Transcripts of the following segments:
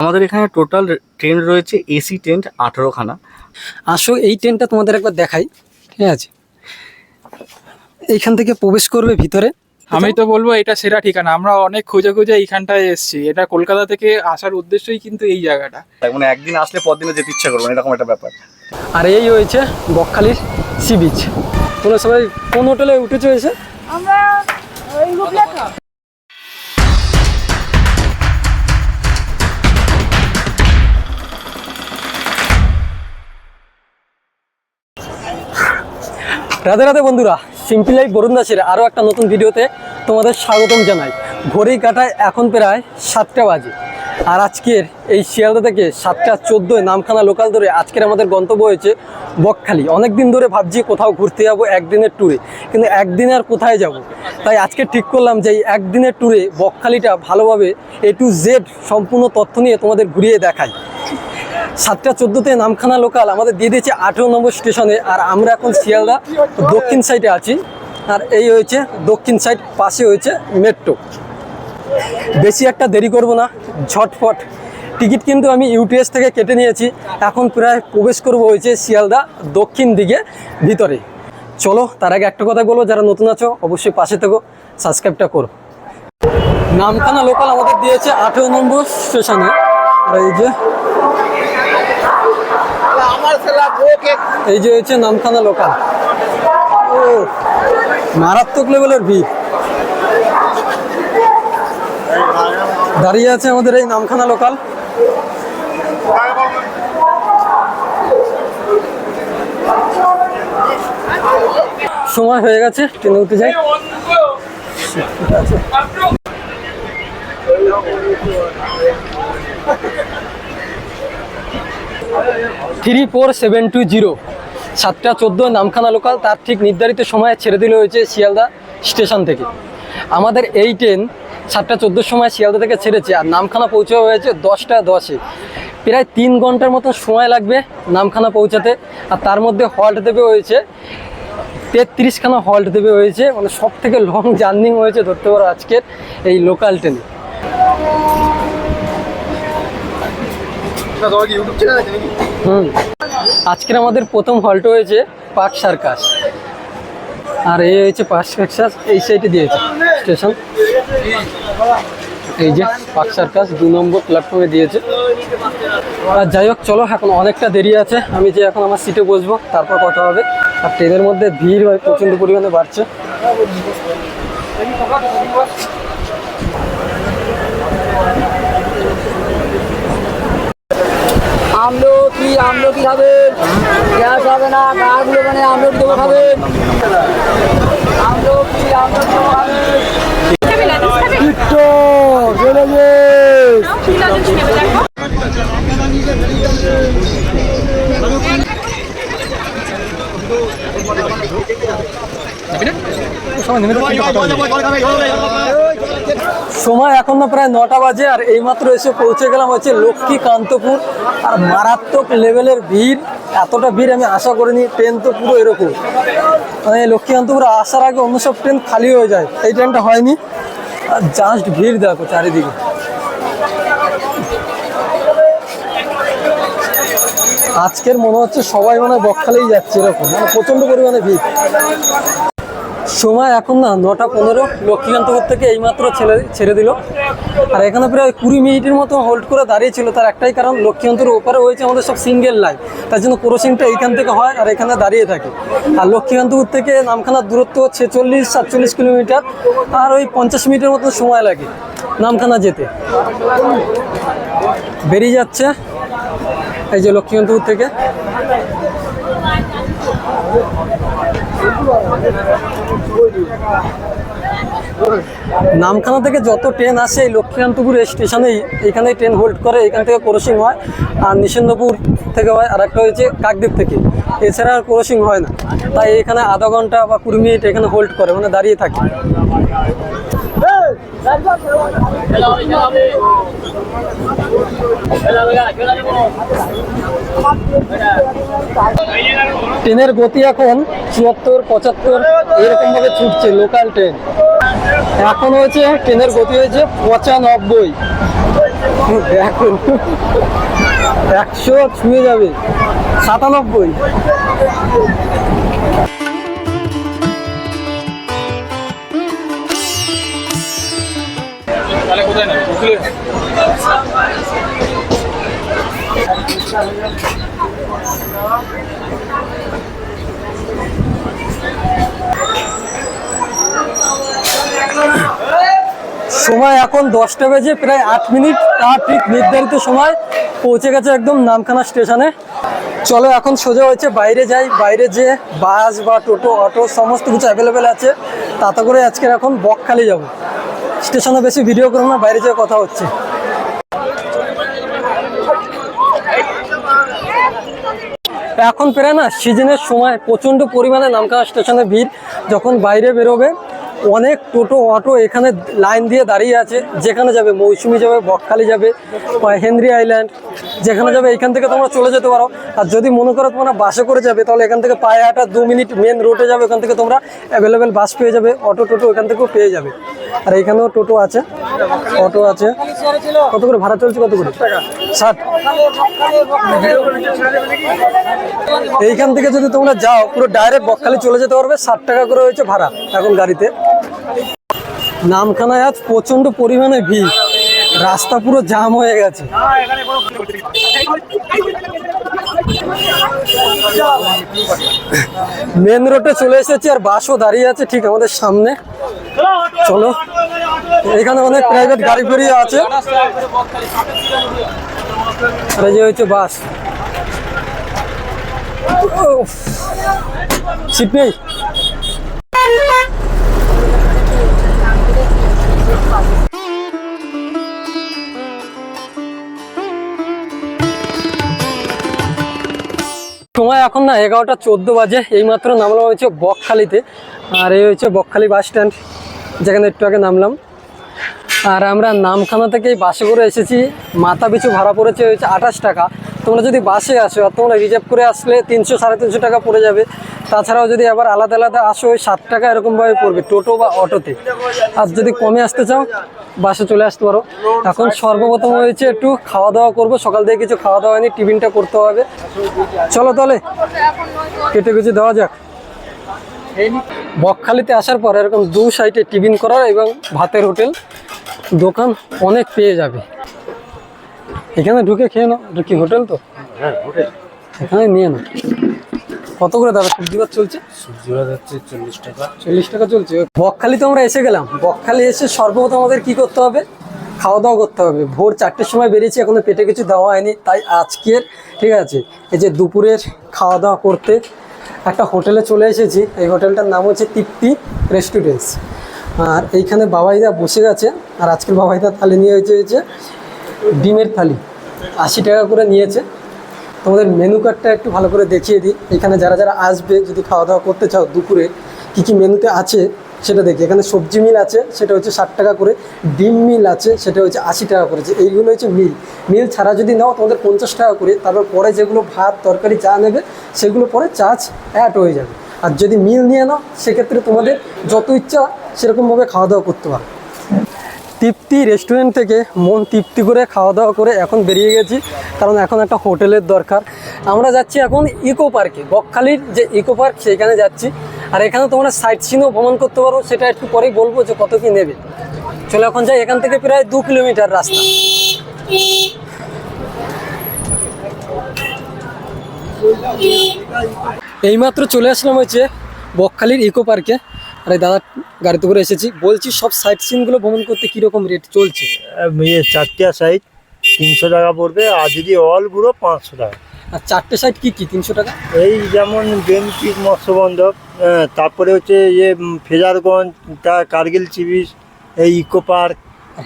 আমাদের এখানে total train রয়েছে এসি টেন্ট আঠেরোখানা। আসো এই ট্রেনটা তোমাদের একবার দেখাই ঠিক আছে? এইখান থেকে প্রবেশ করবে ভিতরে। আমি তো বলব এটা সেরা ঠিকানা। আমরা অনেক খুঁজে খুঁজে এইখানটায় এসেছি। এটা কলকাতা থেকে আসার উদ্দেশ্যই কিন্তু এই জায়গাটা। মানে একদিন আসলে পরদিনে যেতে ইচ্ছা করব এরকম একটা ব্যাপার। আর এই হয়েছে বকখালির সি বিচ। তোমরা সবাই কোন হোটেলে উঠেছো এসে? আমরা রাধে রাধে বন্ধুরা সিম্পল লাইফ বরুণ দাসের আরও একটা নতুন ভিডিওতে তোমাদের স্বাগতম জানাই। ঘড়ি কাটায় এখন প্রায় সাতটা বাজে। আর আজকের এই শিয়ালদা থেকে সাতটা চোদ্দোয় নামখানা লোকাল ধরে আজকের আমাদের গন্তব্য হয়েছে বকখালি। অনেক দিন ধরে ভাবছি কোথাও ঘুরতে যাব একদিনের ট্যুরে কিন্তু একদিনে আর কোথায় যাব? তাই আজকে ঠিক করলাম যে এই একদিনের ট্যুরে বকখালিটা ভালোভাবে এ টু জেড সম্পূর্ণ তথ্য নিয়ে তোমাদের ঘুরিয়ে দেখাই। সাতটা চোদ্দোতে নামখানা লোকাল আমাদের দিয়ে দিয়েছে আঠেরো নম্বর স্টেশনে, আর আমরা এখন শিয়ালদা দক্ষিণ সাইডে আছি। আর এই হয়েছে দক্ষিণ সাইড পাশে হয়েছে মেট্রো বেশি একটা দেরি করব না ঝটফট টিকিট কিন্তু আমি ইউটিএস থেকে কেটে নিয়েছি, এখন প্রায় প্রবেশ করব হয়েছে শিয়ালদা দক্ষিণ দিকে, ভিতরে। চলো, তার আগে একটা কথা বলব, যারা নতুন আছো, অবশ্যই পাশে থেকো সাবস্ক্রাইবটা করো। নামখানা লোকাল আমাদের দিয়েছে আঠেরো নম্বর স্টেশনে। আর এই যে এই যে হচ্ছে নামখানা লোকাল। ও মারাত্মক লেভেলের ভিড়। দাঁড়িয়ে আছে আমাদের এই নামখানা লোকাল। সময় হয়ে গেছে ট্রেনে উঠে যাই। আছে three four seven two zero. সাতটা চোদ্দ নামখানা লোকাল তার ঠিক নির্ধারিত সময়ে ছেড়ে দিলে হয়েছে শিয়ালদা স্টেশন থেকে। আমাদের এই ট্রেন সাতটা চোদ্দোর সময় শিয়ালদা থেকে ছেড়েছে আর নামখানা পৌঁছে হয়েছে দশটা দশে। প্রায় তিন ঘণ্টার মতন সময় লাগবে নামখানা পৌঁছাতে আর তার মধ্যে হল্ট দেবে হয়েছে, তেত্রিশখানা হল্ট দেবে হয়েছে। মানে সব থেকে লং জার্নিং হয়েছে ধরতে পারো আজকের এই লোকাল ট্রেনে হুম। আজকের আমাদের প্রথম হল্ট হয়েছে পার্ক সার্কাস। আর এই হয়েছে পার্ক সার্কাস, এই সাইডে দিয়েছে স্টেশন এই যে পার্ক সার্কাস দু নম্বর প্ল্যাটফর্মে দিয়েছে। আর যাই হোক, চলো, এখন অনেকটা দেরি আছে। আমি যে এখন আমার সিটে বসবো, তারপর কথা হবে। আর ট্রেনের মধ্যে ভিড় হয়, প্রচণ্ড পরিমাণে বাড়ছে। আমলকি আমলকি খাবেন গ্যাস হবে না গাছগুলো মানে আমলকি দেবো খাবেন আমলকি আমলকি খাবেন সময় এখন না প্রায় নটা বাজে আর এইমাত্র এসে পৌঁছে গেলাম হচ্ছে লক্ষ্মী কান্তপুর আর মারাত্মক লেভেলের ভিড় এতটা ভিড় আমি আশা করিনি ট্রেন তো পুরো এরকম মানে লক্ষ্মীকান্তপুর আসার আগে অন্য সব ট্রেন খালি হয়ে যায় এই ট্রেনটা হয়নি আর জাস্ট ভিড় দেখো চারিদিকে আজকের মনে হচ্ছে সবাই মানে বকখালেই যাচ্ছে এরকম মানে প্রচণ্ড পরিমাণে ভিড় সময় এখন না নটা পনেরো। লক্ষ্মীকান্তপুর থেকে এইমাত্র ছেড়ে ছেড়ে দিল। আর এখানে প্রায় কুড়ি মিনিটের মতো হোল্ড করে দাঁড়িয়ে ছিল। তার একটাই কারণ লক্ষ্মীকান্তপুর ওপারে হয়েছে আমাদের সব সিঙ্গেল লাইন তার জন্য ক্রসিংটা এইখান থেকে হয় আর এখানে দাঁড়িয়ে থাকে। আর লক্ষ্মীকান্তপুর থেকে নামখানার দূরত্ব ছেচল্লিশ সাতচল্লিশ কিলোমিটার। আর ওই পঞ্চাশ মিনিটের মতো সময় লাগে নামখানা যেতে। বেরিয়ে যাচ্ছে এই যে লক্ষ্মীকান্তপুর থেকে। নামখানা থেকে যত ট্রেন আসে, এই লক্ষ্মীকান্তপুর স্টেশনেই এখানেই ট্রেন হোল্ড করে এখান থেকে ক্রসিং হয়। আর নিষেন্দ্রপুর থেকে হয় আর একটা হয়েছে কাকদ্বীপ থেকে। এছাড়া আর ক্রসিং হয় না। তাই এখানে আধা ঘণ্টা বা কুড়ি মিনিট এখানে হোল্ড করে মানে দাঁড়িয়ে থাকে। ট্রেনের গতি এখন চুয়াত্তর, পঁচাত্তর এরকম ভাবে ছুটছে লোকাল ট্রেন এখন হয়েছে, ট্রেনের গতি হয়েছে পঁচানব্বই। এখন একশো ছুঁয়ে যাবে, সাতানব্বই। তাহলে কোথায় নেবে? সময় এখন দশটা বেজে প্রায় আট মিনিট, তার ঠিক নির্ধারিত সময় পৌঁছে গেছে একদম নামখানা স্টেশনে। চলো এখন সোজা হয়েছে, বাইরে যাই, বাইরে যে বাস বা টোটো, অটো, সমস্ত কিছু অ্যাভেলেবেল আছে, তাতে করে আজকে এখন বকখালি যাব। স্টেশনে বেশি ভিডিও করো না, বাইরে যেয়ে কথা হচ্ছে। এখন প্রায় না, সিজনের সময় প্রচণ্ড পরিমাণে নামকা স্টেশনে ভিড়, যখন বাইরে বেরোবে অনেক টোটো, অটো এখানে লাইন দিয়ে দাঁড়িয়ে আছে। যেখানে যাবে মৌসুমি যাবে, বকখালি যাবে হেনরি আইল্যান্ড, যেখানে যাবে এখান থেকে তোমরা চলে যেতে পারো। আর যদি মনে করো তোমরা বাসে করে যাবে, তাহলে এখান থেকে পায়ে হাঁটা দু মিনিট মেন রোডে যাবে, ওখান থেকে তোমরা অ্যাভেলেবেল বাস পেয়ে যাবে, অটো টোটো এখান থেকেও পেয়ে যাবে। আর এখানেও টোটো আছে, অটো আছে। কত করে ভাড়া চলছে, কত করে? ষাট। এইখান থেকে যদি তোমরা যাও, পুরো ডাইরেক্ট বকখালি চলে যেতে পারবে, ষাট টাকা করে হয়েছে ভাড়া এখন গাড়িতে। নামখানায় আজ প্রচণ্ড পরিমাণে ভিড়। রাস্তা পুরো জাম হয়ে গেছে। মেন রোডে চলে এসেছি আর বাসও দাঁড়িয়ে আছে ঠিক আমাদের সামনে। চলো। এখানে অনেক প্রাইভেট গাড়ি ফেরি আছে। হচ্ছে বাস। সিট নেই? সময় এখন না এগারোটা চোদ্দ বাজে, এইমাত্র নামলাম হয়েছে বকখালিতে। আর এই হচ্ছে বকখালি বাস স্ট্যান্ড, যেখানে একটু আগে নামলাম। আর আমরা নামখানা থেকে বাসে করে এসেছি। মাথা পিছু ভাড়া পড়েছে হচ্ছে আঠাশ টাকা। তোমরা যদি বাসে আসো, আর তোমরা রিজার্ভ করে আসলে তিনশো সাড়ে তিনশো টাকা পড়ে যাবে। তাছাড়াও যদি আবার আলাদা আলাদা আসো, ওই সাত টাকা এরকমভাবে পড়বে টোটো বা অটোতে। আর যদি কমে আসতে চাও, বাসে চলে আসতে পারো। এখন সর্বপ্রথম হয়েছে একটু খাওয়া দাওয়া করব। সকাল থেকে কিছু খাওয়া দাওয়া হয়নি, টিফিনটা করতে হবে। চলো তাহলে, কেটে কিছু দেওয়া যাক। বকখালিতে আসার পর এরকম দু সাইডে টিফিন করার এবং ভাতের হোটেল। দোকান অনেক পেয়ে যাবে। এখানে ঢুকে খেয়ে নাও। এটা কি হোটেল তো? এখানে নিয়ে নাও। কত করে দাদা সবজি বাদ চলছে? সবজি ভাত হচ্ছে চল্লিশ টাকা। চল্লিশ টাকা চলছে। বকখালি তো আমরা এসে গেলাম। বকখালি এসে সর্বপ্রথম আমাদের কি করতে হবে? খাওয়া দাওয়া করতে হবে। ভোর চারটের সময় বেরিয়েছি এখনও পেটে কিছু দেওয়া হয়নি। তাই আজকের ঠিক আছে এই যে দুপুরের খাওয়া দাওয়া করতে একটা হোটেলে চলে এসেছি। এই হোটেলটার নাম হচ্ছে তৃপ্তি রেস্টুরেন্টস। আর এইখানে বাবাইদা বসে গেছে, আর আজকের বাবাইদা থালি নিয়ে হয়েছে হয়েছে ডিমের থালি, আশি টাকা করে নিয়েছে। তোমাদের মেনু কার্ডটা একটু ভালো করে দেখিয়ে দিই। এখানে যারা যারা আসবে, যদি খাওয়া দাওয়া করতে চাও দুপুরে, কী কী মেনুতে আছে সেটা দেখি। এখানে সবজি মিল আছে, সেটা হচ্ছে ষাট টাকা করে। ডিম মিল আছে, সেটা হচ্ছে আশি টাকা করে। যে এইগুলো হচ্ছে মিল। মিল ছাড়া যদি নাও, তোমাদের পঞ্চাশ টাকা করে। তারপর পরে যেগুলো ভাত, তরকারি, চা নেবে, সেগুলো পরে চার্জ অ্যাড হয়ে যাবে। আর যদি মিল নিয়ে নাও, সেক্ষেত্রে তোমাদের যত ইচ্ছা সেরকমভাবে খাওয়া দাওয়া করতে পারো। তৃপ্তি রেস্টুরেন্ট থেকে মন তৃপ্তি করে খাওয়া দাওয়া করে এখন বেরিয়ে গেছি, কারণ এখন একটা হোটেলের দরকার। আমরা যাচ্ছি এখন ইকো পার্কে, বকখালির যে ইকো পার্ক সেখানে যাচ্ছি। আর এখানে তোমরা সাইট সিনও ভ্রমণ করতে পারো, সেটা একটু পরেই বলব যে কত কি নেবে। চলো এখন যাই, এখান থেকে প্রায় দু কিলোমিটার রাস্তা। এইমাত্র চলে আসলাম হচ্ছে বকখালির ইকো পার্কে। আর এই দাদা গাড়িতে করে এসেছি। বলছি সব সাইট সিনগুলো ভ্রমণ করতে কীরকম রেট চলছে? ইয়ে চারটিয়া সাইড তিনশো টাকা পড়বে। আর যদি অল গুঁড়ো পাঁচশো টাকা। আর চারটে সাইট কি কি তিনশো টাকা? এই যেমন বেনপিট মৎস্য বন্দর হ্যাঁ, তারপরে হচ্ছে ইয়ে ফেজারগঞ্জ তা কার্গিল সি বিচ এই ইকো পার্ক।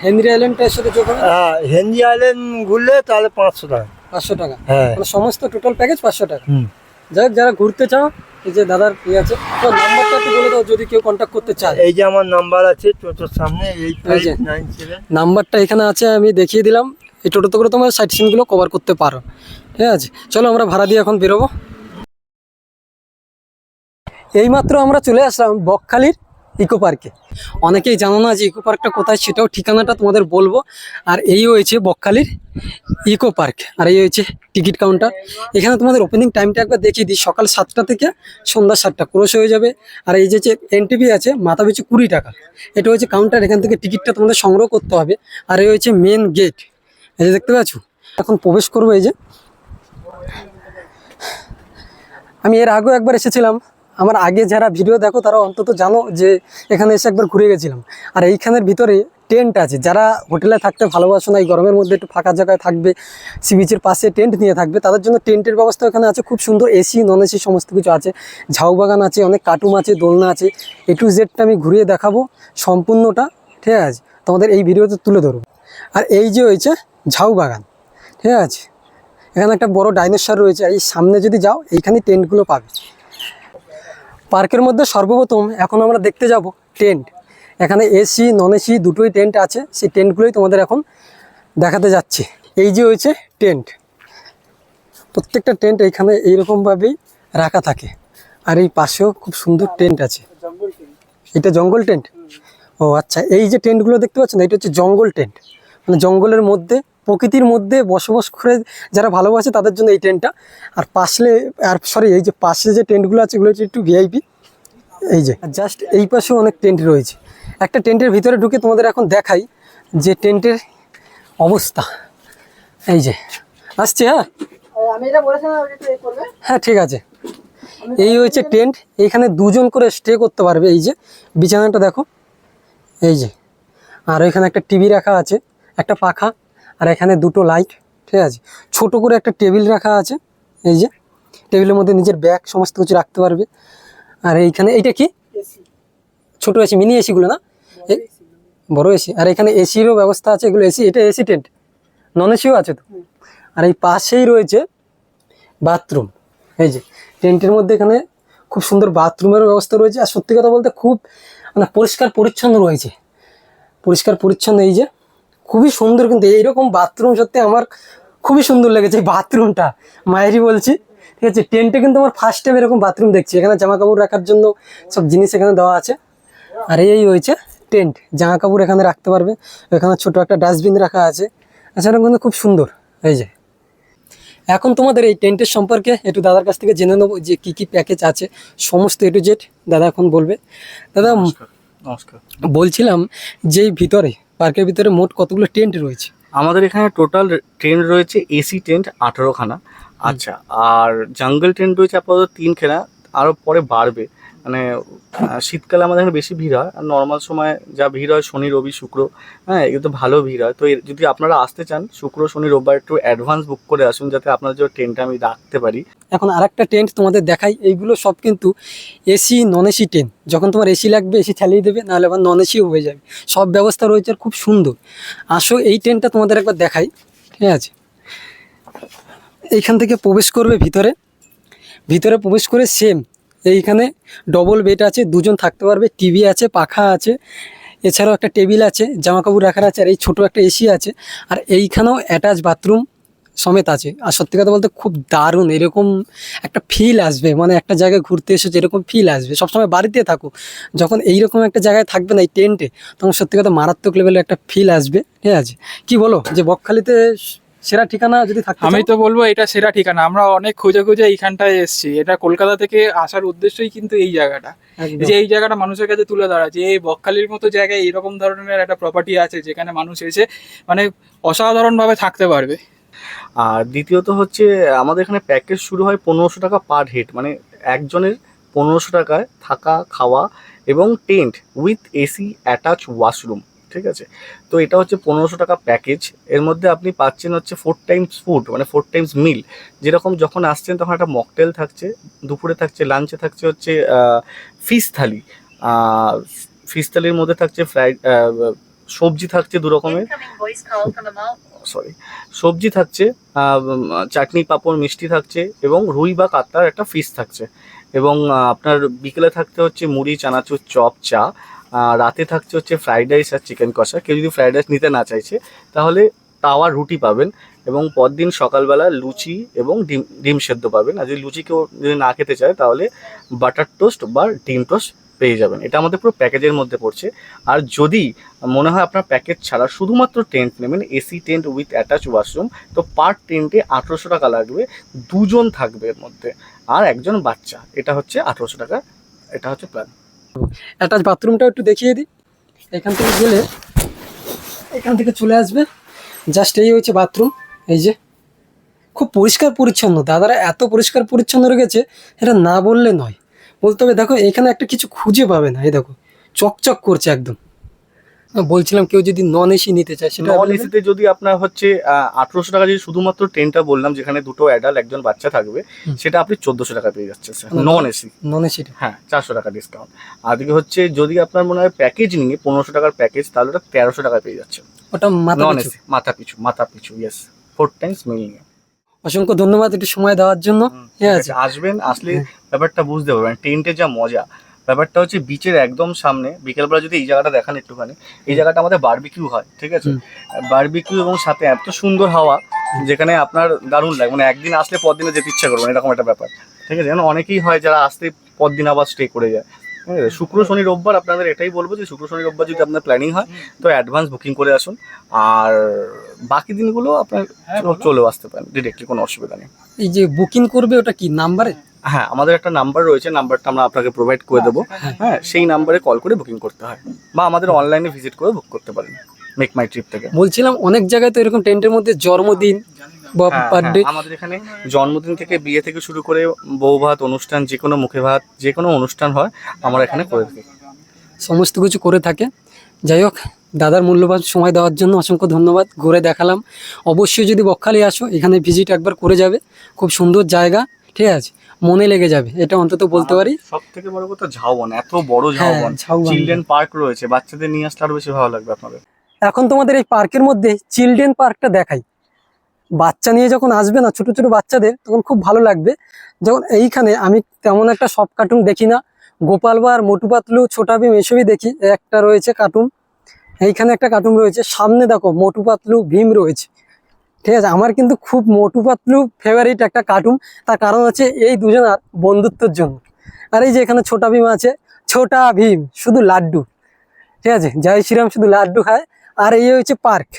হেনরি আইল্যান্ডটার সাথে যোগ হ্যাঁ হেনরি আইল্যান্ড ঘুরলে তাহলে পাঁচশো টাকা। পাঁচশো টাকা। হ্যাঁ। সমস্ত টোটাল প্যাকেজ পাঁচশো টাকা। হুম। যাই যারা ঘুরতে চাও এই যে দাদার ইয়ে আছে তো নাম্বারটা একটু বলে দাও যদি কেউ কন্ট্যাক্ট করতে চায়। এই যে আমার নাম্বার আছে টোটোর সামনে এইট। ফাইভ নাইন সেভেন নাম্বারটা এখানে আছে আমি দেখিয়ে দিলাম। এই টোটোতে করে তোমার সাইট সিনগুলো কভার করতে পারো। ঠিক আছে? চলো আমরা ভাড়া দিয়ে এখন বেরোবো। এইমাত্র আমরা চলে আসলাম বকখালির ইকো পার্কে। অনেকেই জানো না যে ইকো পার্কটা কোথায়, সেটাও ঠিকানাটা তোমাদের বলব। আর এই হয়েছে বকখালির ইকো পার্ক, আর এই হয়েছে টিকিট কাউন্টার। এখানে তোমাদের ওপেনিং টাইমটা একবার দেখিয়ে দিই, সকাল সাতটা থেকে সন্ধ্যা সাতটা, ক্রোশ হয়ে যাবে। আর এই যে যে এনটিভি আছে, মাথা পিছু কুড়ি টাকা। এটা হচ্ছে কাউন্টার এখান থেকে টিকিটটা তোমাদের সংগ্রহ করতে হবে। আর এই হচ্ছে মেন গেট এই যে দেখতে পাচ্ছ? এখন প্রবেশ করব এই যে। আমি এর আগেও একবার এসেছিলাম। আমার আগে যারা ভিডিও দেখো, তারা অন্তত জানো যে এখানে এসে একবার ঘুরে গেছিলাম। আর এইখানের ভিতরে টেন্ট আছে। যারা হোটেলে থাকতে ভালোবাসো না, এই গরমের মধ্যে একটু ফাঁকা জায়গায় থাকবে, সি বিচের পাশে টেন্ট নিয়ে থাকবে, তাদের জন্য টেন্টের ব্যবস্থা এখানে আছে। খুব সুন্দর এসি নন এসি সমস্ত কিছু আছে। ঝাউ বাগান আছে, অনেক কার্টুন আছে, দোলনা আছে। এ টু জেডটা আমি ঘুরিয়ে দেখাবো সম্পূর্ণটা, ঠিক আছে? তোমাদের এই ভিডিওতে তুলে ধরবো। আর এই যে হয়েছে ঝাউ বাগান, ঠিক আছে? এখানে একটা বড় ডাইনোসর রয়েছে। এই সামনে যদি যাও, এইখানে টেন্টগুলো পাবে। পার্কের মধ্যে সর্বপ্রথম এখন আমরা দেখতে যাব টেন্ট। এখানে এসি, নন এসি দুটোই টেন্ট আছে। সেই টেন্টগুলোই তোমাদের এখন দেখাতে যাচ্ছে। এই যে হয়েছে টেন্ট। প্রত্যেকটা টেন্ট এখানে এইরকমভাবেই রাখা থাকে। আর এই পাশেও খুব সুন্দর টেন্ট আছে। এটা জঙ্গল টেন্ট? ও আচ্ছা এই যে টেন্টগুলো দেখতে পাচ্ছেন, এটা হচ্ছে জঙ্গল টেন্ট। মানে জঙ্গলের মধ্যে প্রকৃতির মধ্যে বসবাস করে যারা ভালোবাসে তাদের জন্য এই টেন্টটা আর পাশলে আর সরি এই যে পাশে যে টেন্টগুলো আছে এগুলো হচ্ছে একটু ভিআইপি এই যে জাস্ট এই পাশেও অনেক টেন্ট রয়েছে। একটা টেন্টের ভিতরে ঢুকে তোমাদের এখন দেখাই যে টেন্টের অবস্থা। এই যে আসছে হ্যাঁ? হ্যাঁ ঠিক আছে। এই হচ্ছে টেন্ট এইখানে দুজন করে স্টে করতে পারবে। এই যে বিছানাটা দেখো। এই যে আর ওইখানে একটা টিভি রাখা আছে একটা পাখা। আর এখানে দুটো লাইট ঠিক আছে? ছোট করে একটা টেবিল রাখা আছে এই যে। টেবিলের মধ্যে নিজের ব্যাগ সমস্ত কিছু রাখতে পারবে। আর এইখানে এইটা কি? ছোট এসি মিনি এসিগুলো না? বড় এসি। আর এখানে এসিরও ব্যবস্থা আছে এগুলো এসি এটা এসি টেন্ট। নন এসিও আছে তো? আর এই পাশেই রয়েছে বাথরুম এই যে। টেন্টের মধ্যে এখানে খুব সুন্দর বাথরুমের ব্যবস্থা রয়েছে। আর সত্যি কথা বলতে খুব মানে পরিষ্কার পরিচ্ছন্ন রয়েছে। পরিষ্কার পরিচ্ছন্ন এই যে। খুবই সুন্দর কিন্তু এইরকম বাথরুম সত্যি আমার খুবই সুন্দর লেগেছে এই বাথরুমটা মায়েরই বলছি ঠিক আছে? টেন্টে কিন্তু আমার ফার্স্ট টাইম এরকম বাথরুম দেখছি। এখানে জামা কাপড় রাখার জন্য সব জিনিস এখানে দেওয়া আছে। আর এই হয়েছে টেন্ট জামা কাপড় এখানে রাখতে পারবে। এখানে ছোট একটা ডাস্টবিন রাখা আছে। এছাড়া কিন্তু খুব সুন্দর। এই যে। এখন তোমাদের এই টেন্টের সম্পর্কে একটু দাদার কাছ থেকে জেনে নেব যে কী কী প্যাকেজ আছে। সমস্ত এ টু জেড দাদা এখন বলবে। দাদা নমস্কার। বলছিলাম যে ভিতরে পার্কের ভিতরে মোট কতগুলো টেন্ট রয়েছে? আমাদের এখানে টোটাল টেন্ট রয়েছে, এসি টেন্ট আঠারোখানা। আচ্ছা আর জাঙ্গল টেন্ট রয়েছে আপাতত তিনখানা আরও পরে বাড়বে। মানে শীতকালে আমাদের এখানে বেশি ভিড় হয়। আর নর্মাল সময় যা ভিড় হয় শনি, রবি, শুক্র হ্যাঁ এগুলো তো ভালো ভিড় হয়। তো যদি আপনারা আসতে চান, শুক্র, শনি, রোববার একটু অ্যাডভান্স বুক করে আসুন, যাতে আপনার যে টেন্টটা আমি রাখতে পারি। এখন আরেকটা টেন্ট তোমাদের দেখাই। এইগুলো সব কিন্তু এসি নন এসি টেন্ট যখন তোমার এসি লাগবে এসি চালিয়ে দেবে, নাহলে আবার নন এসিও হয়ে যাবে। সব ব্যবস্থা রয়েছে আর খুব সুন্দর। আসো, এই টেন্টটা তোমাদের একবার দেখাই, ঠিক আছে? এইখান থেকে প্রবেশ করবে ভিতরে। ভিতরে প্রবেশ করে সেম এইখানে ডবল বেড আছে, দুজন থাকতে পারবে টিভি আছে, পাখা আছে, এছাড়াও একটা টেবিল আছে জামা কাপড় রাখার আছে, আর এই ছোটো একটা এসি আছে, আর এইখানেও অ্যাটাচ বাথরুম সমেত আছে। আর সত্যি কথা বলতে খুব দারুণ, এরকম একটা ফিল আসবে মানে একটা জায়গায় ঘুরতে এসেছে এরকম ফিল আসবে। সবসময় বাড়িতে থাকো, যখন এইরকম একটা জায়গায় থাকবে না এই টেন্টে তখন সত্যি কথা মারাত্মক লেভেলের একটা ফিল আসবে, ঠিক আছে? কি বলো? যে বকখালিতে সেরা ঠিকানা যদি থাকতে আমি তো বলব এটা সেরা ঠিকানা। আমরা অনেক খুঁজে খুঁজে এইখানটায় এসেছি। এটা কলকাতা থেকে আসার উদ্দেশ্যই কিন্তু এই জায়গাটা। যে এই জায়গাটা মানুষের কাছে তুলে ধরা যে এই বকখালির মতো জায়গায় এরকম ধরনের একটা প্রপার্টি আছে যেখানে মানুষ এসে মানে অসাধারণ ভাবে থাকতে পারবে। আর দ্বিতীয়ত হচ্ছে আমাদের এখানে প্যাকেজ শুরু হয় পনেরোশো টাকা পার হেড মানে একজনের পনেরোশো টাকায় থাকা খাওয়া এবং tent with AC attach washroom ঠিক আছে? তো এটা হচ্ছে পনেরোশো টাকা প্যাকেজ এর মধ্যে আপনি পাচ্ছেন হচ্ছে ফোর টাইমস ফুড মানে ফোর টাইমস মিল যেরকম যখন আসছেন তখন একটা মকটেল থাকছে দুপুরে থাকছে লাঞ্চে থাকছে হচ্ছে ফিশ থালি। ফিশ থালির মধ্যে থাকছে ফ্রাইড সবজি থাকছে দু রকমের। সরি সবজি থাকছে চাটনি পাঁপড় মিষ্টি থাকছে এবং রুই বা কাতলার একটা ফিশ থাকছে। এবং আপনার বিকেলে থাকতে হচ্ছে মুড়ি চানাচুর চপ চা। রাতে থাকছে হচ্ছে ফ্রাইড রাইস আর চিকেন কষা। কেউ যদি ফ্রাইড রাইস নিতে না চাইছে, তাহলে তাওয়া রুটি পাবেন এবং পরদিন সকালবেলা লুচি এবং ডিম ডিম সেদ্ধ পাবেন। আর যদি লুচি কেউ যদি না খেতে চায়, তাহলে বাটার টোস্ট বা ডিম টোস্ট পেয়ে যাবেন। এটা আমাদের পুরো প্যাকেজের মধ্যে পড়ছে। আর যদি মনে হয় আপনার প্যাকেজ ছাড়া শুধুমাত্র টেন্ট নেবেন AC tent with attach washroom তো পার টেন্টে আঠেরোশো টাকা লাগবে। দুজন থাকবে এর মধ্যে। আর একজন বাচ্চা। এটা হচ্ছে আঠেরোশো টাকা। এটা হচ্ছে প্ল্যান অ্যাটাচ বাথরুমটাও একটু দেখিয়ে দিই। এখান থেকে গেলে এখান থেকে চলে আসবে। জাস্ট এই হয়েছে বাথরুম, এই যে। খুব পরিষ্কার পরিচ্ছন্ন। দাদারা এত পরিষ্কার পরিচ্ছন্ন রেখেছে, এটা না বললে নয়। বলতে হবে, দেখো, এখানে একটা কিছু খুঁজে পাবে না, এই দেখো। চকচক করছে একদম। বলছিলাম কেউ যদি নন এসি নিতে চায় সেটা নন? এসিতে যদি আপনার হচ্ছে আঠারোশো টাকা যদি শুধুমাত্র টেন্টটা বললাম যেখানে দুটো অ্যাডাল্ট একজন বাচ্চা থাকবে সেটা আপনি চোদ্দোশো টাকা পেয়ে যাচ্ছেন মানে নন এসি নন এসি হ্যাঁ চারশো টাকা ডিসকাউন্ট আর দিকে হচ্ছে যদি আপনার মনে হয় প্যাকেজ নিয়ে পনেরোশো টাকার প্যাকেজ তাহলে ওটা তেরোশো টাকা পেয়ে যাচ্ছে ওটা নন এসি মাথা পিছু মাথা পিছু ইয়েস ফোর টাইমস মিলিয়ে অসংখ্য ধন্যবাদ একটু সময় দেওয়ার জন্য। আসবেন আসলে ব্যাপারটা বুঝতে পারবেন টেন্টের যা মজা। ব্যাপারটা হচ্ছে বিচের একদম সামনে বিকেলবেলা যদি এই জায়গাটা দেখান একটুখানি এই জায়গাটা আমাদের বারবিকিউ হয় ঠিক আছে। বারবিকিউ এবং সাথে এত সুন্দর হাওয়া যেখানে আপনার দারুণ লাগে মানে একদিন আসলে পরদিনে যেতে ইচ্ছা করবেন এরকম একটা ব্যাপার ঠিক আছে? যেন অনেকেই হয় যারা আসতে পরদিন আবার স্টে করে যায় ঠিক আছে? শুক্র শনি রোববার আপনাদের এটাই বলব যে শুক্র শনি রোববার যদি আপনার প্ল্যানিং হয় তো অ্যাডভান্স বুকিং করে আসুন আর বাকি দিনগুলো আপনার চলেও আসতে পারেন ডিরেক্টলি কোনো অসুবিধা নেই। এই যে বুকিং করবে ওটা কি নাম্বারে হ্যাঁ আমাদের একটা নাম্বার রয়েছে নাম্বারটা আমরা আপনাকে প্রোভাইড করে দেবো। হ্যাঁ সেই নাম্বারে কল করে বুকিং করতে হয়। বা আমাদের অনলাইনে ভিজিট করে বুক করতে পারেন মেক মাই ট্রিপ থেকে। বলছিলাম অনেক জায়গায় তো এরকম টেন্টের মধ্যে জন্মদিন বা হ্যাঁ, বার্থডে হ্যাঁ, আমাদের এখানে জন্মদিন থেকে বিয়ে থেকে শুরু করে বউ ভাত অনুষ্ঠান যে কোনো মুখে ভাত যে কোনো অনুষ্ঠান হয় আমরা এখানে করে থাকি। সমস্ত কিছু করে থাকে। যাই হোক দাদার মূল্যবান সময় দেওয়ার জন্য অসংখ্য ধন্যবাদ। ঘুরে দেখালাম। অবশ্যই যদি বকখালি আসো এখানে ভিজিট একবার করে যাবে। খুব সুন্দর জায়গা ঠিক আছে? মনে লেগে যাবে এটা অন্তত বলতে পারি। সব থেকে বড় কথা ঝাউবন এত বড় হ্যাঁ, ঝাউবন। চিলড্রেন পার্ক রয়েছে বাচ্চাদের নিয়ে আসলে আরও বেশি ভালো লাগবে আপনাদের। এখন তোমাদের এই পার্কের মধ্যে চিলড্রেন পার্কটা দেখাই। বাচ্চা নিয়ে যখন আসবে না ছোট ছোট বাচ্চাদের তখন খুব ভালো লাগবে। যখন এইখানে আমি তেমন একটা সব কার্টুন দেখি না। গোপাল বার মোটু পাতলু ছোটা ভীম এসবই দেখি। একটা রয়েছে কার্টুন এইখানে একটা কার্টুন রয়েছে। সামনে দেখো মোটু পাতলু ভীম রয়েছে। ঠিক আছে? আমার কিন্তু খুব মোটু পাতলু ফেভারিট একটা কার্টুন তার কারণ হচ্ছে এই দুজনার বন্ধুত্বের জন্য। আর এই যে এখানে ছোটা ভীম আছে, ছোটা ভীম, শুধু লাড্ডু। ঠিক আছে? জয় শ্রীরাম শুধু লাড্ডু খায়। আর এই হচ্ছে পার্ক।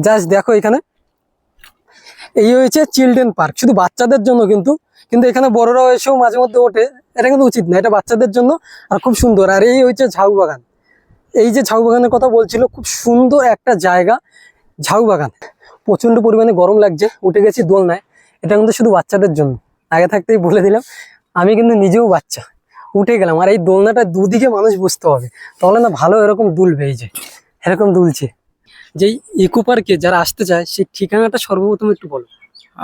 জাস্ট দেখো এখানে। এই হয়েছে চিলড্রেন পার্ক। শুধু বাচ্চাদের জন্য কিন্তু কিন্তু এখানে বড়রাও এসেও মাঝে মধ্যে ওঠে। এটা কিন্তু উচিত না, এটা বাচ্চাদের জন্য আর খুব সুন্দর। আর এই হচ্ছে ঝাউ বাগান। এই যে ঝাউ বাগানের কথা বলছিল, খুব সুন্দর একটা জায়গা, ঝাউ বাগান। প্রচণ্ড পরিমাণে গরম লাগছে, উঠে গেছি দোলনায়। এটা কিন্তু শুধু বাচ্চাদের জন্য। আগে থাকতেই বলে দিলাম, আমি কিন্তু নিজেও বাচ্চা। উঠে গেলাম, আর এই দোলনাটা দুদিকে মানুষ বসতে হবে। তাহলে না ভালো এরকম দুলবে এই যে এরকম দুলছে। যেই ইকো পার্কে যারা আসতে চায়, সেই ঠিকানাটা সর্বপ্রথম একটু বলো।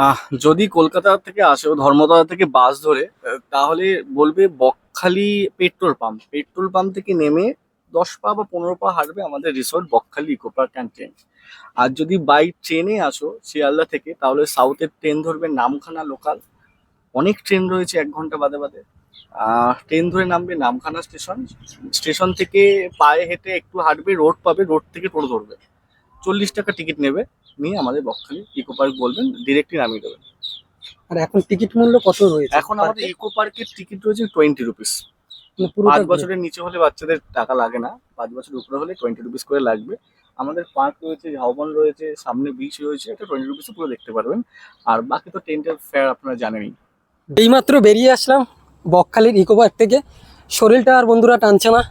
আহ, যদি কলকাতা থেকে আসে ধর্মতলা থেকে বাস ধরে তাহলে বলবে Bakkhali petrol pump. Petrol pump থেকে নেমে দশ পা বা পনেরো পা হাঁটবে আমাদের resort Bakkhali eco park and আর যদি বাই ট্রেনে আসো শিয়ালদা থেকে তাহলে সাউথের ট্রেন ধরবে নামখানা লোকাল অনেক ট্রেন রয়েছে এক ঘণ্টা বাদে বাদে। ট্রেন ধরে নামবে নামখানা স্টেশন স্টেশন থেকে পায়ে হেঁটে একটু হাঁটবে রোড পাবে রোড থেকে টোটো ধরবে। চল্লিশ টাকা টিকিট নেবে নিয়ে আমাদের বকখালি ইকো পার্ক বলবেন ডিরেক্টলি নামিয়ে দেবেন। আর এখন টিকিট মূল্য কত রয়েছে? এখন আমাদের ইকো পার্কের টিকিট রয়েছে টোয়েন্টি রুপিস মানে পাঁচ বছরের নিচে হলে বাচ্চাদের টাকা লাগে না পাঁচ বছরের উপরে হলে টোয়েন্টি রুপিস করে লাগবে। আমাদের পার্ক রয়েছে, ঝাউবন রয়েছে, সামনে বিচ রয়েছে এটা টোয়েন্টি রুপিসে পুরো দেখতে পারবেন। আর বাকি তো টেন্টের ফেয়ার আপনারা জানেনই। এইমাত্র বেরিয়ে আসলাম বকখালির ইকো পার্ক থেকে। শরীরটা আর বন্ধুরা টানছে না।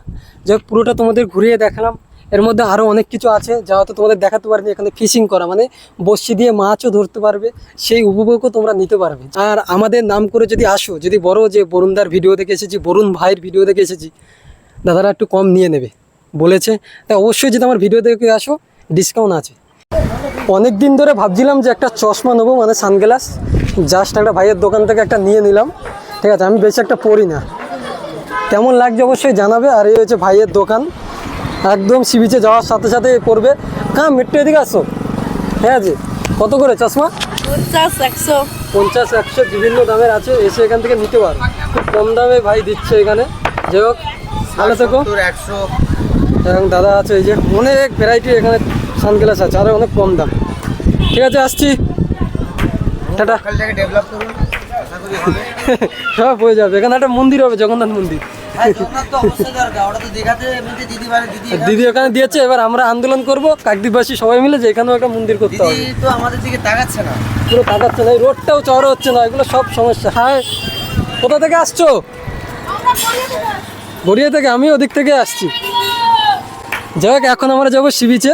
যে পুরোটা তোমাদের ঘুরিয়ে দেখালাম। এর মধ্যে আরও অনেক কিছু আছে, যা হয়তো তোমাদের দেখাতে পারবে এখানে ফিশিং করা মানে বসি দিয়ে মাছও ধরতে পারবে, সেই উপভোগও তোমরা নিতে পারবে। আর আমাদের নাম করে যদি আসো, যদি বড় যে বরুণদার ভিডিও দেখে এসেছি, বরুণ ভাইয়ের ভিডিও দেখে এসেছি, দাদারা একটু কম নিয়ে নেবে। বলেছে। তা অবশ্যই যদি আমার ভিডিও দেখে আসো ডিসকাউন্ট আছে। অনেক দিন ধরে ভাবছিলাম যে একটা চশমা নেব মানে সানগ্লাস জাস্ট একটা ভাইয়ের দোকান থেকে একটা নিয়ে নিলাম। ঠিক আছে আমি বেশি একটা পরি না। কেমন লাগছে অবশ্যই জানাবে। আর এই হচ্ছে ভাইয়ের দোকান। একদম সি বিচে যাওয়ার সাথে সাথে পড়বে হ্যাঁ মেট্রো এদিকে আসো। হ্যাঁ আছে কত করে চশমা? পঞ্চাশ একশো। পঞ্চাশ একশো বিভিন্ন দামের আছে। এসে এখান থেকে নিতে পারো। খুব কম দামে ভাই দিচ্ছে এখানে। যাই হোক ভালো থেকো। একশো। এবং দাদা আছে এই যে অনেক ভ্যারাইটি এখানে সানগ্লাস আছে আর অনেক কম দাম। ঠিক আছে আসছি। টাটা। ডেভেলপ করুন সব হয়ে যাবে। এখানে একটা মন্দির হবে জগন্নাথ মন্দির। দিদি ওখানে দিয়েছে এবার আমরা আন্দোলন করব। কাকদ্বীপবাসী সবাই মিলে যে এখানেও একটা মন্দির করতে হবে। তো আমাদের দিকে তাকাচ্ছে না। পুরো তাকাচ্ছে না এই রোডটাও চড়া হচ্ছে না এগুলো সব সমস্যা। হ্যাঁ কোথা থেকে আসছো? গড়িয়া থেকে আমি ওদিক থেকে আসছি। যাই হোক এখন আমরা যাব সি বিচে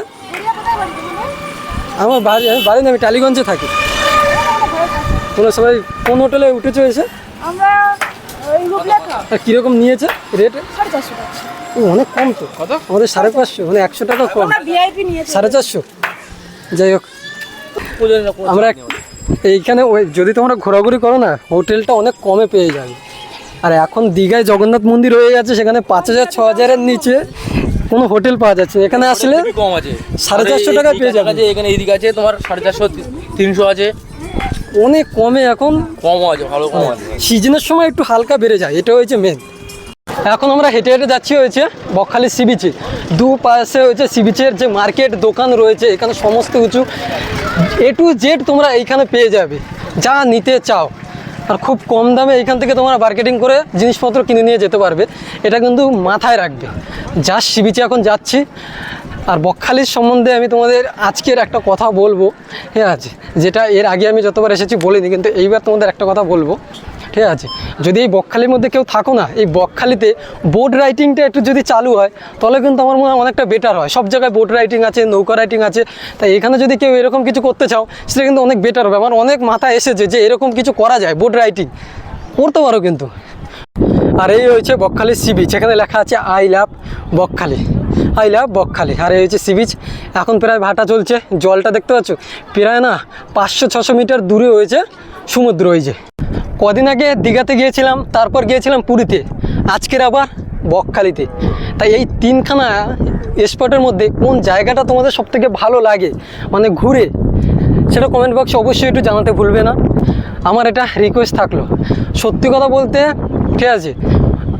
আমার বাড়ি আমি বাড়ি না আমি টালিগঞ্জে থাকি। তোমরা সবাই কোন হোটেলে রূপলেখা আর কীরকম নিয়েছে রেট? অনেক কম তো। আমাদের সাড়ে পাঁচশো মানে একশো টাকা কম। আমরা ভিআইপি নিয়েছি। সাড়ে চারশো। যাই হোক আমরা এইখানে ওই যদি তোমরা ঘোরাঘুরি করো না হোটেলটা অনেক কমে পেয়ে যাবে। আর এখন দীঘায় জগন্নাথ মন্দির হয়ে গেছে সেখানে পাঁচ হাজার ছ হাজারের নিচে। কোনো হোটেল পাওয়া যাচ্ছে না। এখানে আসলে খুবই কম আছে। সাড়ে চারশো টাকায় পেয়ে যাবে আছে এখানে এইদিকে আছে তোমার সাড়ে চারশো তিনশো আছে। অনেক কমে এখন। কম আছে ভালো কম আছে। সিজনের সময় একটু হালকা বেড়ে যায় এটা হয়েছে মেন এখন আমরা হেঁটে হেঁটে যাচ্ছি হয়েছে বকখালি সি বিচে দু পাশে হয়েছে সি বিচের যে মার্কেট দোকান রয়েছে এখানে সমস্ত কিছু এ টু জেড তোমরা এইখানে পেয়ে যাবে। যা নিতে চাও। আর খুব কম দামে এখান থেকে তোমরা মার্কেটিং করে জিনিসপত্র কিনে নিয়ে যেতে পারবে। এটা কিন্তু মাথায় রাখবে। যা সি বিচে এখন যাচ্ছি। আর বকখালির সম্বন্ধে আমি তোমাদের আজকের একটা কথা বলব। হ্যাঁ আছে যেটা এর আগে আমি যতবার এসেছি বলিনি, কিন্তু এইবার তোমাদের একটা কথা বলব। ঠিক আছে? যদি এই বকখালির মধ্যে কেউ থাকো না, এই বকখালিতে বোট রাইটিংটা একটু যদি চালু হয়, তাহলে কিন্তু আমার মনে হয় অনেকটা বেটার হয়। সব জায়গায় বোট রাইটিং আছে, নৌকা রাইটিং আছে। তাই এখানে যদি কেউ এরকম কিছু করতে চাও, সেটা কিন্তু অনেক বেটার হবে। আমার অনেক মাথায় এসেছে যে এরকম কিছু করা যায় বোট রাইটিং করতে পারো কিন্তু। আর এই হয়েছে বকখালি সি বিচ এখানে লেখা আছে I love Bakkhali. I love Bakkhali. আর এই হচ্ছে সি বিচ এখন প্রায় ভাটা চলছে। জলটা দেখতে পাচ্ছ? প্রায় না, পাঁচশো, ছশো মিটার দূরে হয়েছে সমুদ্র ওই যে। কদিন আগে দীঘাতে গিয়েছিলাম, তারপর গিয়েছিলাম পুরীতে, আজকের আবার বকখালিতে। তাই এই তিনখানা স্পটের মধ্যে কোন জায়গাটা তোমাদের সবথেকে ভালো লাগে মানে ঘুরে, সেটা কমেন্ট বক্সে অবশ্যই একটু জানাতে ভুলবে না। আমার এটা রিকোয়েস্ট থাকল। সত্যি কথা বলতে, ঠিক আছে,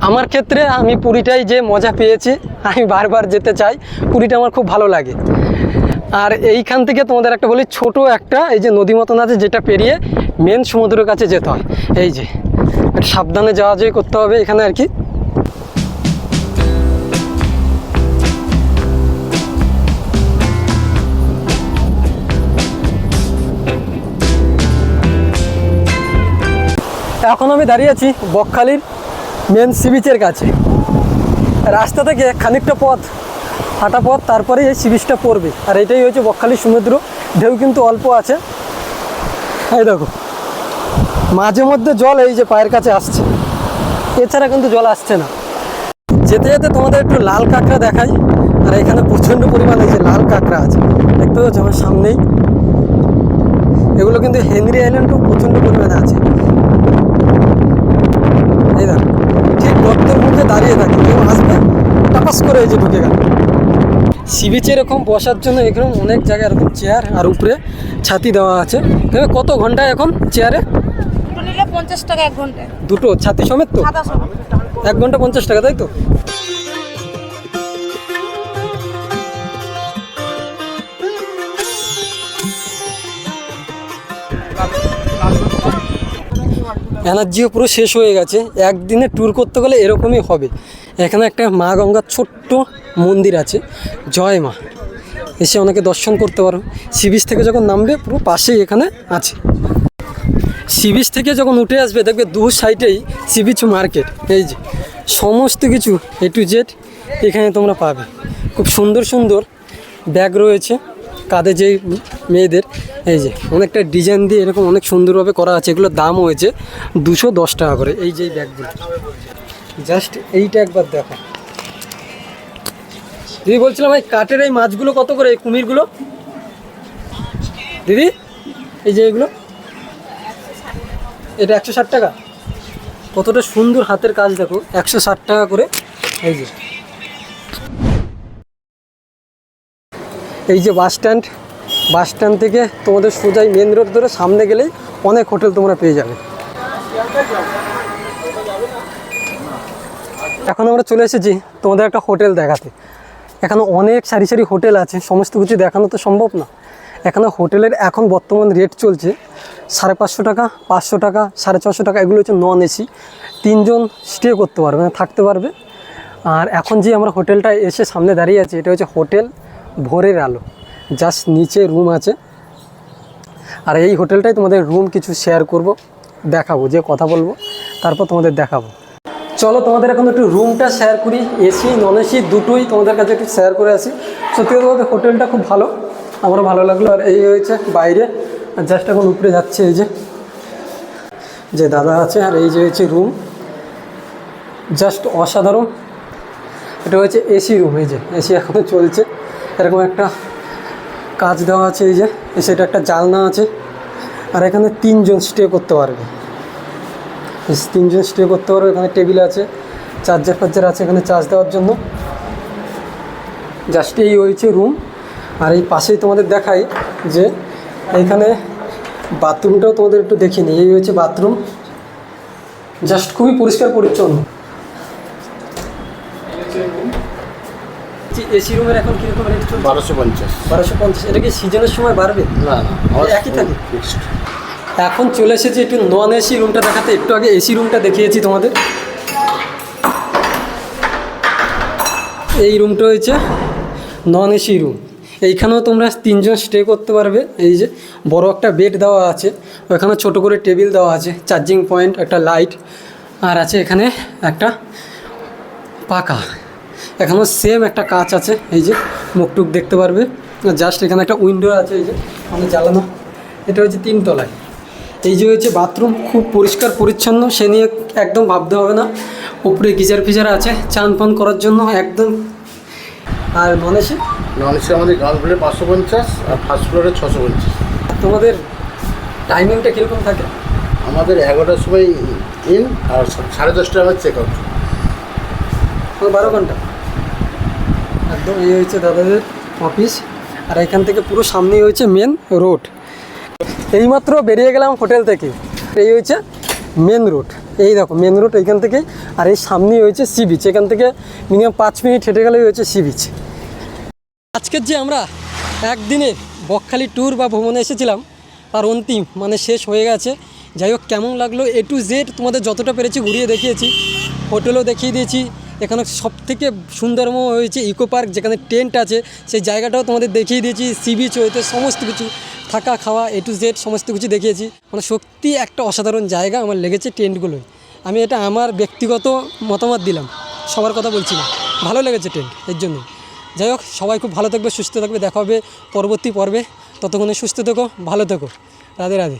আমার ক্ষেত্রে আমি পুরীটাই যে মজা পেয়েছি, আমি বারবার যেতে চাই, পুরীটা আমার খুব ভালো লাগে। আর এইখান থেকে তোমাদের একটা বলি, ছোট একটা এই যে নদী মতন আছে যেটা পেরিয়ে মেন সমুদ্রের কাছে যেতে হয়। এই যে সাবধানে যাওয়া যাওয়ি করতে হবে এখানে আর কি। এখন আমি দাঁড়িয়ে আছি বকখালির মেন সি বিচের কাছে। রাস্তা থেকে খানিকটা পথ হাঁটা পথ তারপরে এই সি পড়বে। আর এটাই হচ্ছে বকখালি সমুদ্র। ঢেউ কিন্তু অল্প আছে। এই দেখো। মাঝে মধ্যে জল এই যে পায়ের কাছে আসছে। এছাড়া কিন্তু জল আসছে না। যেতে যেতে তোমাদের একটু লাল কাঁকড়া দেখাই। আর এখানে প্রচণ্ড পরিমাণে যে লাল কাঁকড়া আছে। দেখতে পাচ্ছ আমার সামনেই। এগুলো কিন্তু হেনরি আইল্যান্ডও প্রচণ্ড পরিমাণে আছে। এই দেখো। ঠিক গর্তের মুখে দাঁড়িয়ে থাকে। কেউ আসবে? টাপাস করে এই যে ঢুকে গেল। সি বিচে এরকম বসার জন্য এরকম অনেক জায়গায় এরকম চেয়ার আর উপরে ছাতি দেওয়া আছে। তবে কত ঘন্টায় এখন চেয়ারে পঞ্চাশ টাকা এক ঘন্টায়। দুটো? ছাতি সমেত তো? এক ঘণ্টা পঞ্চাশ টাকা তাই তো? এনার্জিও পুরো শেষ হয়ে গেছে। একদিনে ট্যুর করতে গেলে এরকমই হবে। এখানে একটা মা গঙ্গার ছোট্ট মন্দির আছে। জয় মা। এসে অনেকে দর্শন করতে পারো। সি বিচ থেকে যখন নামবে, পুরো পাশেই এখানে আছে। সি বিচ থেকে যখন উঠে আসবে, দেখবে দু সাইডেই সি বিচ মার্কেট। এই যে, সমস্ত কিছু এ টু জেড এখানে তোমরা পাবে। খুব সুন্দর সুন্দর ব্যাগ রয়েছে কাঁধে যেই মেয়েদের। এই যে, অনেকটা ডিজাইন দিয়ে এরকম অনেক সুন্দরভাবে করা আছে। এগুলোর দাম হয়েছে দুশো দশ টাকা করে। এই যে ব্যাগগুলো। জাস্ট এইটা একবার দেখো। দিদি বলছিলাম ভাই, কাঠের এই মাছগুলো কত করে, এই কুমিরগুলো? দিদি, এই যে এগুলো। এটা একশো ষাট টাকা। কতটা সুন্দর হাতের কাজ দেখো, একশো ষাট টাকা করে। এই যে। এই যে বাস স্ট্যান্ড। বাস স্ট্যান্ড থেকে তোমাদের সোজাই মেন রোড ধরে সামনে গেলেই অনেক হোটেল তোমরা পেয়ে যাবে। এখন আমরা চলে এসেছি তোমাদের একটা হোটেল দেখাতে। এখানে অনেক সারি সারি হোটেল আছে, সমস্ত কিছু দেখানো তো সম্ভব না। এখানে হোটেলের এখন বর্তমান রেট চলছে সাড়ে পাঁচশো টাকা পাঁচশো টাকা, সাড়ে ছশো টাকা, এগুলো হচ্ছে নন এসি তিনজন স্টে করতে পারবে মানে থাকতে পারবে। আর এখন যে আমরা হোটেলটা এসে সামনে দাঁড়িয়ে আছি, এটা হচ্ছে হোটেল ভোরের আলো। জাস্ট নিচে রুম আছে। আর এই হোটেলটাই তোমাদের রুম কিছু শেয়ার করব, দেখাবো, যে কথা বলব, তারপর তোমাদের দেখাবো। চলো তোমাদের এখন একটু রুমটা শেয়ার করি এসি নন এসি দুটোই তোমাদের কাছে একটু শেয়ার করে আসি। সত্যি কথা বলতে হোটেলটা খুব ভালো, আমারও ভালো লাগল। আর এই হয়েছে বাইরে, আর জাস্ট এখন উপরে যাচ্ছে এই যে যে দাদা আছে, আর এই যে হয়েছে রুম জাস্ট অসাধারণ। এটা হয়েছে এসি রুম এই যে এসি এখনও চলছে। এরকম একটা কাজ দেওয়া আছে এই যে সেটা একটা জালনা আছে। আর এখানে তিনজন স্টে করতে পারবে। তিনজন স্টে করতে পারবে এখানে টেবিল আছে। চার্জার ফার্জার আছে এখানে চার্জ দেওয়ার জন্য। জাস্ট এই হয়েছে রুম আর এই পাশেই তোমাদের দেখাই যে এইখানে বাথরুমটাও তোমাদের একটু দেখিয়ে নিই। এই হয়েছে বাথরুম জাস্ট খুবই পরিষ্কার পরিচ্ছন্ন। এসি রুমের এখন কীরকম রেট চলছে? বারোশো পঞ্চাশ। বারোশো পঞ্চাশ। এটা কি সিজনের সময় বাড়বে? না না একই থাকে? এখন চলে এসেছি একটু নন এসি রুমটা দেখাতে। একটু আগে এসি রুমটা দেখিয়েছি তোমাদের। এই রুমটা হয়েছে নন এসি রুম। এইখানেও তোমরা তিনজন স্টে করতে পারবে। এই যে বড় একটা বেড দেওয়া আছে। ওখানে ছোট করে টেবিল দেওয়া আছে। চার্জিং পয়েন্ট একটা লাইট আর আছে এখানে একটা পাকা এখানেও সেম একটা কাচ আছে। এই যে মুখটুক দেখতে পারবে। জাস্ট এখানে একটা উইন্ডো আছে। এই যে মানে জ্বালানো। এটা হচ্ছে তিনতলায়। এই যে হচ্ছে বাথরুম খুব পরিষ্কার পরিচ্ছন্ন সে নিয়ে একদম ভাবতে হবে না। উপরে গিজার ফিজার আছে চান পান করার জন্য একদম। আর নন এসি নন এসি আমাদের গ্রাউন্ড ফ্লোরে পাঁচশো পঞ্চাশ আর ফার্স্ট ফ্লোরে ছশো পঞ্চাশ। তোমাদের টাইমিংটা কীরকম থাকে? আমাদের এগারোটার সময় ইন আর সাড়ে দশটায় আমার চেক আউট পুরো বারো ঘণ্টা? একদম এই হচ্ছে দাদাদের অফিস। আর এখান থেকে পুরো সামনেই হচ্ছে মেন রোড এইমাত্র বেরিয়ে গেলাম হোটেল থেকে। এই হয়েছে মেন রোড এই দেখো মেন রোড এইখান থেকে আর এই সামনেই হয়েছে সি বিচ এখান থেকে মিনিমাম পাঁচ মিনিট হেঁটে গেলেই হয়েছে সি বিচ আজকের যে আমরা একদিনের বকখালি ট্যুর বা ভ্রমণে এসেছিলাম, তার অন্তিম মানে শেষ হয়ে গেছে। যাই হোক, কেমন লাগল? এ টু জেড তোমাদের যতটা পেরেছি ঘুরিয়ে দেখিয়েছি। হোটেলও দেখিয়ে দিয়েছি। এখানে সব থেকে সুন্দরম হয়েছে ইকো পার্ক যেখানে টেন্ট আছে। সেই জায়গাটাও তোমাদের দেখিয়ে দিয়েছি। সি বিচ হয়েছে সমস্ত কিছু। থাকা, খাওয়া এ টু জেড সমস্ত কিছু দেখিয়েছি। মানে সত্যি একটা অসাধারণ জায়গা আমার লেগেছে টেন্টগুলোই আমি এটা আমার ব্যক্তিগত মতামত দিলাম। সবার কথা বলছি না। ভালো লেগেছে টেন্ট এর জন্য। যাই হোক, সবাই খুব ভালো থাকবে, সুস্থ থাকবে। দেখা হবে পরবর্তী পর্বে। ততক্ষণে সুস্থ থেকো, ভালো থেকো। রাধে রাধে।